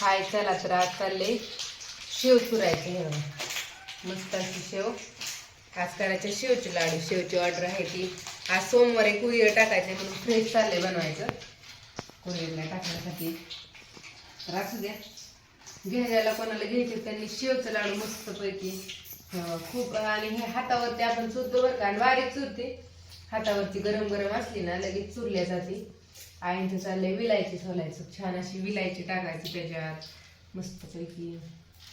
हाय चला तर आज चालले शेव चुरायचे हे मस्त अशी शेव. आज करायचे शेवचे लाडू. शेवची ऑर्डर आहे ती. आज सोमवारी कुरिअर टाकायचे म्हणून फ्रेश चालले बनवायचं. कुरिअरला टाकण्यासाठी. तर असू द्या. घ्यायला कोणाला घ्यायचे त्यांनी शेवचं लाडू मस्तपैकी खूप आणि हे हातावरती आपण चुरतो बरं का आणि बारीक चुरते. हातावरती गरम गरम असली ना लगेच चुरल्या जाते आईंचं चाललंय विलायची सोलायचं. छान अशी विलायची टाकायची त्याच्यात. मस्तपैकी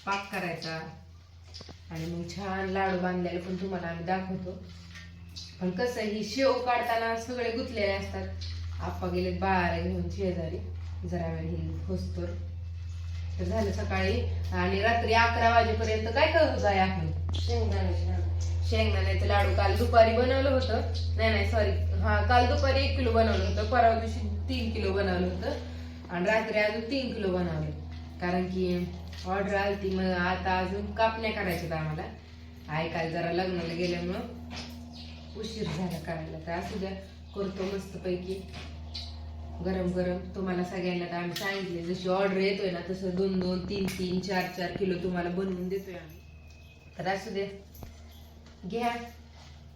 पाक करायचा. आणि मग छान लाडू बांधलेले पण तुम्हाला आम्ही दाखवतो. पण कसं ही शेव काढताना सगळे गुंतलेले असतात. आप्पा गेले बाळाला घेऊन शेजारी. जरा वेळ ही होस्तोर तर झालं सकाळी. आणि रात्री अकरा वाजेपर्यंत काय करत होता आपण? शेंगदाण्याचं लाडू. काल दुपारी बनवलं होतं. नाही नाही सॉरी हा काल दुपारी एक किलो बनवलं होतं. परवा दिवशी तीन किलो बनवलं होतं. आणि रात्री अजून तीन किलो बनवले. कारण की ऑर्डर आली ती मग आता अजून कापण्या करायच्यात आम्हाला. आई काल जरा लग्नाला गेल्यामुळं उशीर झाला करायला. तर असू द्या करतो मस्तपैकी. गरम गरम. तुम्हाला सगळ्यांना तर आम्ही सांगितले जशी ऑर्डर येतोय ना तसं दोन दोन तीन तीन चार चार किलो तुम्हाला बनवून देतोय आम्ही. तर असू द्या. घ्या.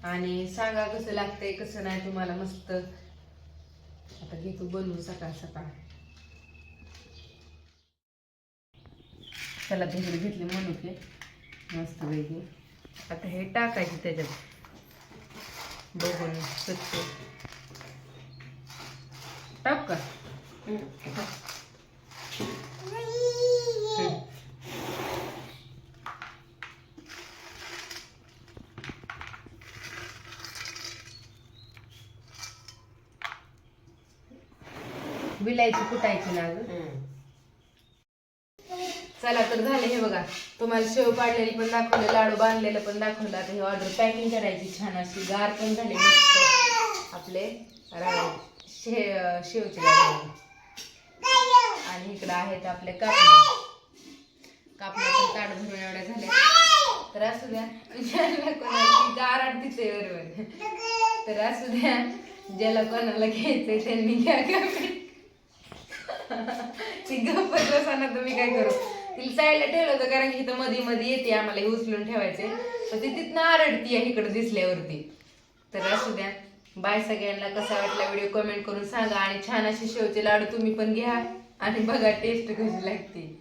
आणि सांगा कसं लागतंय कसं नाही तुम्हाला मस्त. आता घेतो बनवून सकाळ सकाळ. त्याला तिकडे घेतले मनुके मस्त पैकी. आता हे टाकायचे त्याच्यात. बघून स्वच्छ टाक का? विलायची कुटायची ना अजून. चला तर झाले हे बघा. तुम्हाला शेव पाडलेली पण दाखवलं लाडू बांधलेलं पण दाखवलं. आता हे ऑर्डर पॅकिंग करायची छान अशी गार पण झाली मस्त. आपले शे शेवचे आणि इकडं आहेत आपले कापणे. कापणे पण ताट भरून एवढ्या झाल्या तर असू द्या. कोणाला गाराट दिसते बरोबर. तर असू द्या. ज्याला कोणाला घ्यायचंय त्यांनी घ्या ती बसाना तुम्ही काय करू? तिला साईडला ठेवलं होतं कारण की इथं मध्ये मध्ये येते आम्हाला हे उचलून ठेवायचे. तर ती तिथनं आरडती आहे इकडे दिसल्यावरती. तर असू द्या. बाय सगळ्यांना कसा वाटला व्हिडिओ कमेंट करून सांगा. आणि छान असे शेवचे लाडू तुम्ही पण घ्या. आणि बघा टेस्ट कशी लागते.